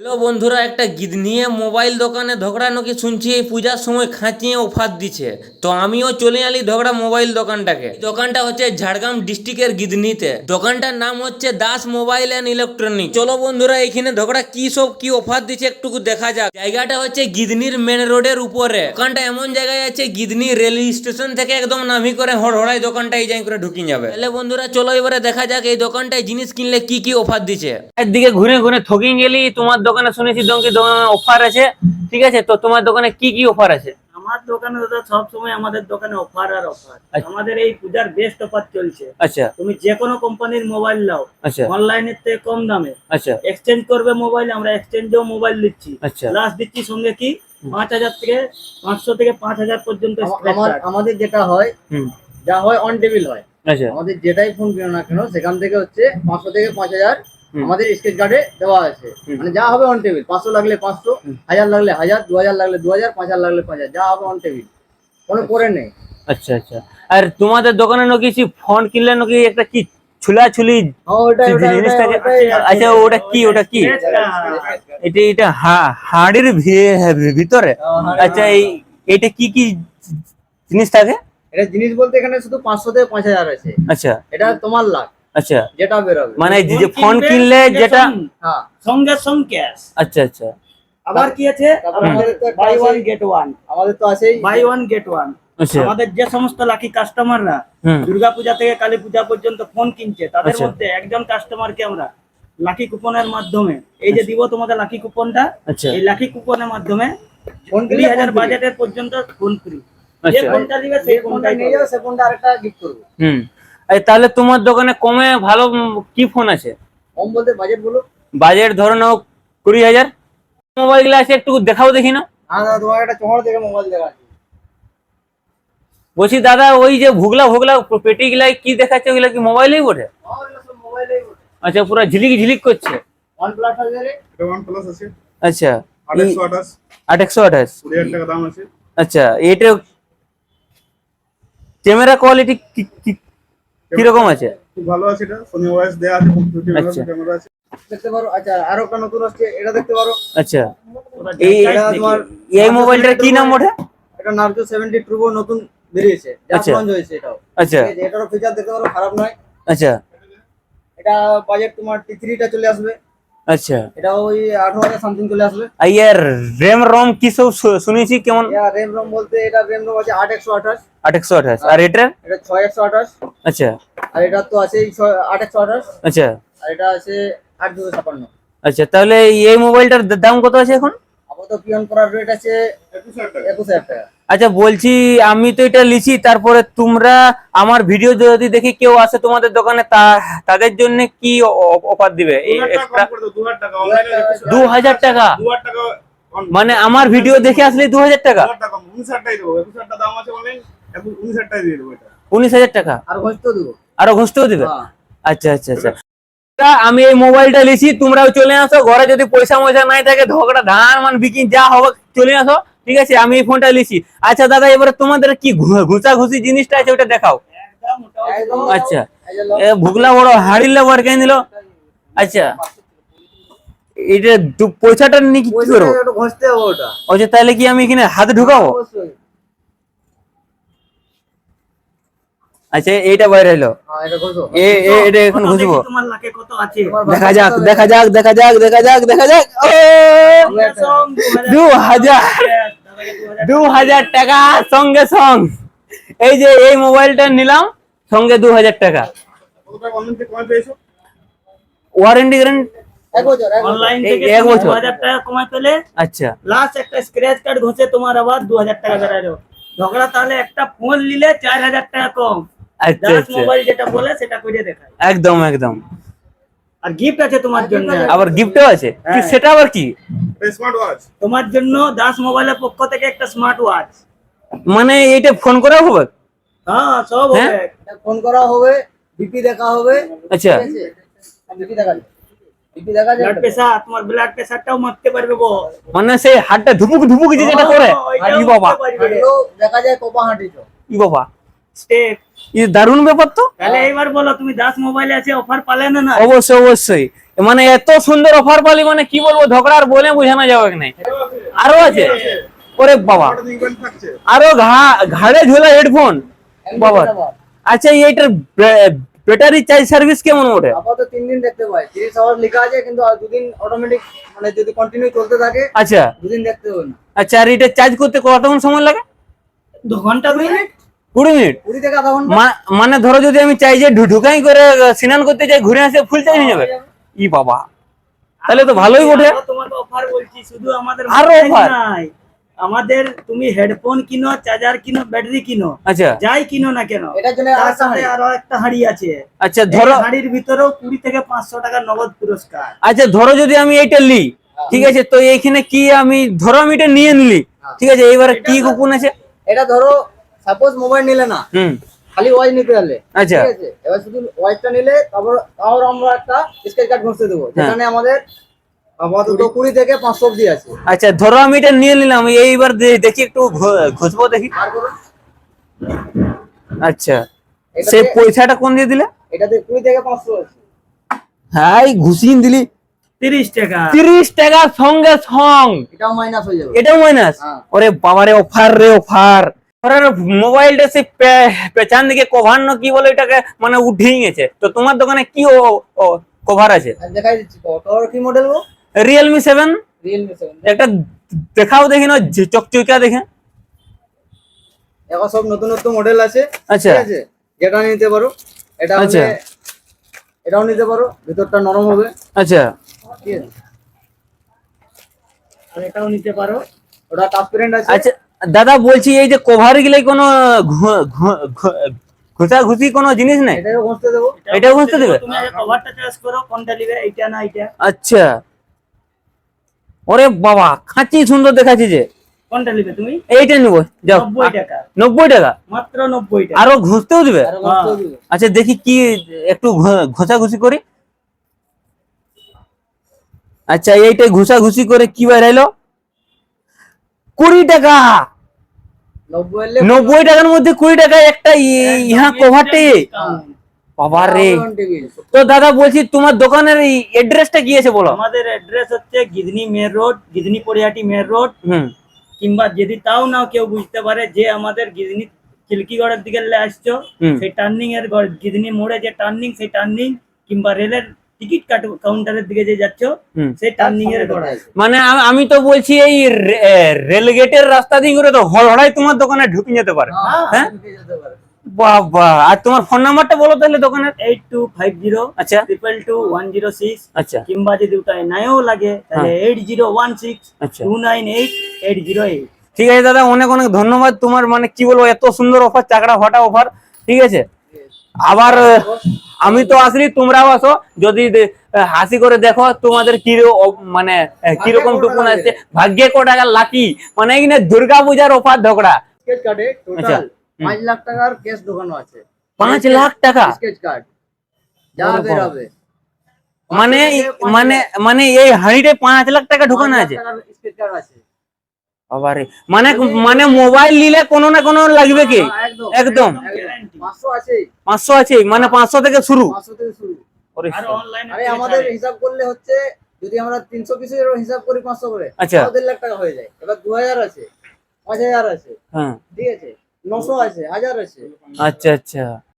Hello বন্ধুরা, একটা গিদ নিয়ে মোবাইল দোকানে ধগড়া নাকি শুনছি, এই পূজার সময় খাঁচিয়ে অফার দিচ্ছে। তো আমিও চলে আলি ধগড়া মোবাইল দোকানটাকে। দোকানটা হচ্ছে ঝাড়গ্রাম ডিস্ট্রিক্টের গিদনিতে দোকানটার নাম হচ্ছে দাস মোবাইল অ্যান্ড ইলেকট্রনিক চলো বন্ধুরা, এখানে ধগড়া কি সব কি অফার দিচ্ছে একটু দেখা যাক। জায়গাটা হচ্ছে গিদনির মেন রোডের উপরে। দোকানটা এমন জায়গায় আছে, গিদনি রেল স্টেশন থেকে একদম নামি করে হড়হড়াই দোকানটা এই যাই করে ঢুকিয়ে যাবে। তাহলে বন্ধুরা, চলো এবারে দেখা যাক এই দোকানটায় জিনিস কিনলে কি কি অফার দিচ্ছে। একদিকে ঘুরে ঘুরে ঠকিং গেলি, তোমার দোকানে শুনেছি দোকানে দোকানে অফার আছে? ঠিক আছে তো তোমার দোকানে কি কি অফার আছে? আমার দোকানে দাদা সব সময় আমাদের দোকানে অফার আর অফার আচ্ছা। আমাদের এই পূজার বেস্ট অফার চলছে। আচ্ছা। তুমি যে কোনো কোম্পানির মোবাইল নাও। আচ্ছা। অনলাইনের থেকে কম দামে। আচ্ছা। এক্সচেঞ্জ করবে মোবাইল আমরা এক্সচেঞ্জেও মোবাইল দিচ্ছি। আচ্ছা। প্লাস দিচ্ছি সঙ্গে কি? পাঁচ হাজার থেকে পাঁচশো থেকে পাঁচ হাজার পর্যন্ত। আমাদের যেটা হয় হুম। যা হয় অন টেবিল হয়। আচ্ছা। আমাদের যেটাই ফোন কিনো না কেন সেখান থেকে হচ্ছে পাঁচশো থেকে পাঁচ হাজার। আমাদের স্কেচ কার্ডে দেওয়া আছে। মানে যা হবে অন টেবিল পাঁচশো লাগলে পাঁচশো হাজার লাগলে হাজার দু হাজার লাগলে দু হাজার পাঁচ হাজার লাগলে পাঁচ হাজার যা হবে অন টেবিল কোনো করে নেই। আচ্ছা আচ্ছা। আর তোমাদের দোকানে নাকি ফোন কিনলে নাকি একটা কি ছুলা ছুলি হ্যাঁ, ওটাই, ওটাই, জিনিসটাকে। আচ্ছা ওটা কি ওটা কি? এটা এটা হাড়ির ভি- ভিতরে? হ্যাঁ, আচ্ছা এই এটা কি কি জিনিস থাকে এটা জিনিস বলতে এখানে শুধু পাঁচশো থেকে পাঁচ হাজার আছে। আচ্ছা। এটা তোমার লাখ। আচ্ছা। যেটা বেরোবে। মানে যে ফোন কিনলে সঙ্গে যেটা সঙ্গে- হ্যাঁ। সঙ্গে সঙ্গে ক্যাশ। আচ্ছা আচ্ছা। আবার কি আছে? বাই ওয়ান গেট ওয়ান আমাদের তো আছেই। বাই ওয়ান গেট ওয়ান আচ্ছা। আমাদের যে সমস্ত লাকি কাস্টমাররা হুম। দুর্গাপূজা থেকে কালী পূজা পর্যন্ত ফোন কিনছে তাদের আচ্ছা। মধ্যে একজন কাস্টমারকে আমরা লাকি কুপনের মাধ্যমে এই যে দিব তোমাদের লাকি কুপনটা আচ্ছা। এই লাকি কুপনের মাধ্যমে ফোন কুড়ি হাজার বাজেটের পর্যন্ত ফোন ফ্রি যে আচ্ছা। ফোনটা দিবে সেই ফোনটা নিয়ে যাবে সে ফোনটা আরেকটা গিফট করব। তাহলে তোমার দোকানে কমে ভালো কি ফোন আছে? কম বলতে বাজেট বলো। বাজেট ধরো নাও কুড়ি হাজার। মোবাইলগুলো আছে একটু দেখাও দেখি না। তোমার একটা চমড় থেকে মোবাইল দেখা বলছি দাদা ওই যে ভুগলা ভুগলা পেটি গুলাই কি দেখাচ্ছে? ওগুলা কি মোবাইলেই বটে। আচ্ছা পুরো ঝিলিক ঝিলিক করছে। আচ্ছা আঠাশ। আঠাশশো আঠাশ। কুড়ি হাজার টাকা দাম আছে। আচ্ছা এটা ক্যামেরা কোয়ালিটি কীরকম আছে? খুব ভালো আছে এটা সোনি ওএস দেয়া আছে কম্পিউটার আচ্ছা। ক্যামেরা আছে। দেখতে পারো আচ্ছা আরও একটা নতুন আসছে এটা দেখতে পারো। আচ্ছা। এই এটা তোমার এই মোবাইলটার কি নাম ওটা? এটা নার্জো সেভেন্টি ট্রুবো নতুন বেরিয়েছে আচ্ছা। লঞ্চ হয়েছে এটাও। আচ্ছা। এটারও ফিচার দেখতে পারো খারাপ নয়। আচ্ছা। এটা বাজেট তোমার টি থ্রিটা চলে আসবে। আচ্ছা। এটা ওই আঠারো হাজার সামথিং চলে আসবে। ইয়ার র্যাম রম কি সব শুনেছি কেমন? ইয়া র্যাম রম বলতে এটা র্যাম রম আছে আট একশো আঠাশ। আঠাশশো আঠাশ। আর এটার? এটা একশো আঠাশ। আচ্ছা। আর এটা তো আছে আট একশো আঠাশ। আচ্ছা। আর এটা আছে আট দুশো ছাপান্ন। আচ্ছা তাহলে এই মোবাইলটার দাম কত আছে এখন? আপাতত পিয়ন করার রেট আছে একুশ হাজার টাকা একুশ হাজার টাকা। আচ্ছা বলছি আমি তো এটা লিখি তারপরে তোমরা আমার ভিডিও যদি দেখি কেউ আসে তোমাদের দোকানে তা তাদের জন্য কি অফার দিবে? দু এই হাজার টাকা মানে আমার ভিডিও দেখে আসলে দু হাজার টাকা উনিশ হাজার টাকা? আর ঘষতেও দেবো। আরও ঘুষতেও দিবে? হ্যাঁ। আচ্ছা আচ্ছা আচ্ছা। আমি এই মোবাইলটা লিছি তোমরাও চলে আসো ঘরে যদি পয়সা ময়সা নাই থাকে ঝগড়া ধান মান বিকিন যা হবে চলে আসো। ঠিক আছে আমি এই ফোনটা লিছি আচ্ছা দাদা এবারে তোমাদের কি ঘুষাঘুষি জিনিসটা আছে ওটা দেখাও। একদম ওটাও একদম। আচ্ছা ভুগলা বড় হাড়িলে বড় কেন দিল? আচ্ছা এটা পয়সাটা নিয়ে কি করব? আচ্ছা তাহলে কি আমি এখানে হাতে ঢুকাবো? আচ্ছা এইটা বাইরে এলো। হ্যাঁ এটা ঘষো। এ এ এটা এখন ঘুষবো। দেখি তোমার লাকে কত আছে। তোমার দেখা যাক দেখা যাক দেখা যাক দেখা যাক দেখা যাক। ও! দু হাজার দু হাজার টাকা সঙ্গে সঙ্গ। এই যে এই মোবাইলটা নিলাম সঙ্গে দু হাজার টাকা। কত টাকা অনলাইন থেকে কমে পেয়েছ ওয়ারেন্টি গ্যারেন্টি এক বছর এক বছর। অনলাইন এই- থেকে এক তুমি বছর। দু হাজার টাকা কমাই পেলে আচ্ছা। লাস্ট একটা স্ক্র্যাচ কার্ড ঘষে তোমার আবার দু হাজার টাকা বেড়ালো ঝগড়া তাহলে একটা ফোন নিলে চার হাজার টাকা কম। আচ্ছা দাস আচ্ছা। মোবাইল যেটা বলে সেটা করে দেখায়। একদম একদম। আর গিফট আছে তোমার জন্য। আবার গিফটও আছে। কি হ্যাঁ। সেটা আবার কি? এটা স্মার্ট ওয়াচ তোমার জন্য দাস মোবাইলের পক্ষ থেকে একটা স্মার্ট ওয়াচ মানে এইটা ফোন করা হবে? হ্যাঁ সব হ্যাঁ? হবে ফোন করা হবে বিপি দেখা হবে। আচ্ছা। বিপি দেখা বিপি দেখা যায় ব্লাড প্রেসার তোমার ব্লাড প্রেসারটাও মাপতে পারবে গো। মানে সেই হাতটা ধুপুক ধুপুক যে যেটা করে। ই বাবা। মাপতে পারবে। হাঁটলেও দেখা যায় কপা হাঁটিছ ই বাবা। Step। ই দারুণ ব্যাপার তো। তাহলে এবার বলো তুমি দাস মোবাইলে আছে অফার পালে না না অবশ্যই অবশ্যই। মানে এত সুন্দর অফার পালি মানে কি বলব ঝগড়া আর বলে বোঝানো যাবে না আরও আছে? ওরে বাবা। আরও ঘা- ঘাড়ে ঝোলা হেডফোন বাবা। আচ্ছা এইটার ব্যাটারি চার্জ সার্ভিস কেমন ওঠে আপাতত তিন দিন দেখতে পাই। তিরিশ আওয়ার লেখা আছে কিন্তু আর দুদিন অটোমেটিক মানে যদি কন্টিনিউ চলতে থাকে আচ্ছা। দুদিন দেখতে হবে না। আচ্ছা আর এটা চার্জ করতে কতক্ষণ সময় লাগে? দু ঘণ্টা দুই মিনিট? কুড়ি মিনিট? কুড়ি থেকে আধা ঘণ্টা। মা- মানে ধরো যদি আমি চাই যে ঢু- ঢুকাই করে স্নান করতে যাই ঘুরে আসে ফুল চার্জ হয়ে যাবে। ই বাবা। তাহলে তো ভালোই ওঠে তোমাকে অফার বলছি শুধু আমাদের আরও? নাই। আমাদের তুমি হেডফোন কিনো চার্জার কিনো ব্যাটারি কিনো আচ্ছা। যাই কিনো না কেন এটার জন্য তার সাথে আরও একটা হাড়ি আছে। আচ্ছা ধরো হাড়ির ভিতরেও কুড়ি থেকে পাঁচশো টাকা নগদ পুরস্কার। আচ্ছা ধরো যদি আমি এইটা লি ঠিক আছে? তো এইখানে কি আমি ধরো আমি এটা নিয়ে নিলি ঠিক আছে? এইবারে কি কুপন আছে? এটা ধরো সাপোজ মোবাইল নিলে না হুম। খালি ওয়াচ নিতে পারলে আচ্ছা। ঠিক আছে? এবার শুধু ওয়াচটা নিলে তারপর তারপর আমরা একটা স্কেচ কার্ড ঘষতে দেবো হ্যাঁ। যেখানে আমাদের আপাতত কুড়ি। থেকে পাঁচশো অব্দি আছে। আচ্ছা ধরো আমি এটা নিয়ে নিলাম এইবার দেখি একটু ঘষবো দেখি। আচ্ছা। সেই পয়সাটা কোন দিয়ে দিলে? এটাতে কুড়ি থেকে পাঁচশো আছে। হ্যাঁ ঘুষিয়ে দিলি। তিরিশ টাকা। তিরিশ টাকা সঙ্গে সং। এটাও মাইনাস হয়ে যাবে। এটাও মাইনাস হ্যাঁ। ওরে বাবারে অফার রে অফার ওরে মোবাইলটা সে পেছন দিকে কভার না কি বলে এটাকে মানে উঠেই গেছে তো তোমার দোকানে কি ও কভার আছে? দেখাই দিচ্ছি কি মডেল গো? রিয়েলমি সেভেন রিয়েলমি সেভেন একটা দেখাও দেখি না যে চকচকা দেখে। এখন সব নতুন নতুন মডেল আছে। আচ্ছা। আছে? যেটা নিতে পারো এটা আচ্ছা। এটাও নিতে পারো ভিতরটা নরম হবে। আচ্ছা। এটাও নিতে পারো। ওটা ট্রান্সপারেন্ট আছে। আচ্ছা। দাদা বলছি এই যে কভার গুলাই কোনো ঘু- ঘু- ঘু- ঘুষাঘুষি কোনো জিনিস নেই? এটাও ঘষতে দেবো। এটাও বুঝতে দেবে? তুমি আগে কভারটা চয়েস করো কোনটা নিবে এইটা না এইটা। আচ্ছা। ওরে বাবা খাঁচি সুন্দর দেখাচ্ছে যে। কোনটা নিবে তুমি? এইটা নিবো যাও। নব্বই টাকা। নব্বই টাকা? মাত্র নব্বই টাকা। আরও ঘুষতেও দিবে? আরও ঘষতেও দিবে। আচ্ছা দেখি কি একটু ঘষাঘুষি করি। আচ্ছা এইটা ঘুষাঘুষি করে কি বেরাইলো কুড়ি টাকা। নব্বই টাকার মধ্যে কুড়ি টাকা একটা ই- ইহা কভারটি রে। তো দাদা বলছি তোমার দোকানের এড্রেসটা কি আছে বলো? আমাদের অ্যাড্রেস হচ্ছে Gidni main road Gidni Parihati main road কিংবা যদি তাও না কেউ বুঝতে পারে যে আমাদের গিদনি চিলকিগড়ের দিকে লে আসছো সেই টার্নিং এর গিদনি মোড়ে যে টার্নিং সেই টার্নিং কিংবা রেলের টিকিট কাউন্টারের দিকে যে যাচ্ছ। সেই টার্নিং এর মানে আমি তো বলছি এই রেলগেটের রাস্তা দিয়ে করে তো হড়াই তোমার দোকানে ঢুকে যেতে পারে। হ্যাঁ? যেতে পারে। আর তোমার ফোন নাম্বারটা বলো তাহলে দোকানের। এইট টু ফাইভ জিরো আচ্ছা। Triple two one zero six আচ্ছা। কিংবা যদি ওটাই নাও লাগে তাহলে এইট জিরো ওয়ান সিক্স আচ্ছা। Two nine eight eight zero eight ঠিক আছে দাদা অনেক অনেক ধন্যবাদ। তোমার মানে কি বলব এত সুন্দর অফার চাকরা ফাটা অফার ঠিক আছে? আবার আমি তো আসলি তোমরাও আসো। যদি হাসি করে দেখো তোমাদের কি মানে কীরকম টুকুন দেবে? ভাগ্যে ক টাকা লাকি? মানে এখানে দুর্গা পূজার অফার স্কেচ কার্ডে আচ্ছা। টোটাল পাঁচ লাখ টাকার ক্যাশ ঢোকানো আছে। পাঁচ লাখ টাকা? স্কেচ কার্ড যা বের হবে। মানে মানে মানে এই হাঁড়িতে পাঁচ লাখ টাকা ঢোকানো আছে। স্কেচ কার্ড আছে। বাবারে। মানে মানে মোবাইল নিলে কোনো না কোনো লাগবে কি? হ্যাঁ, একদম। একদম। পাঁচশো আছে। মানে পাঁচশো থেকে শুরু। পাঁচশো থেকে শুরু। ওরে আরে আমাদের হিসাব করলে হচ্ছে যদি আমরা তিনশো পিসের হিসাব করি পাঁচশো করে আচ্ছা। দেড় লাখ টাকা হয়ে যায়। এবার দু হাজার আছে পাঁচ হাজার আছে। হ্যাঁ। ঠিক আছে? নশো আছে হাজার আছে। আচ্ছা আচ্ছা।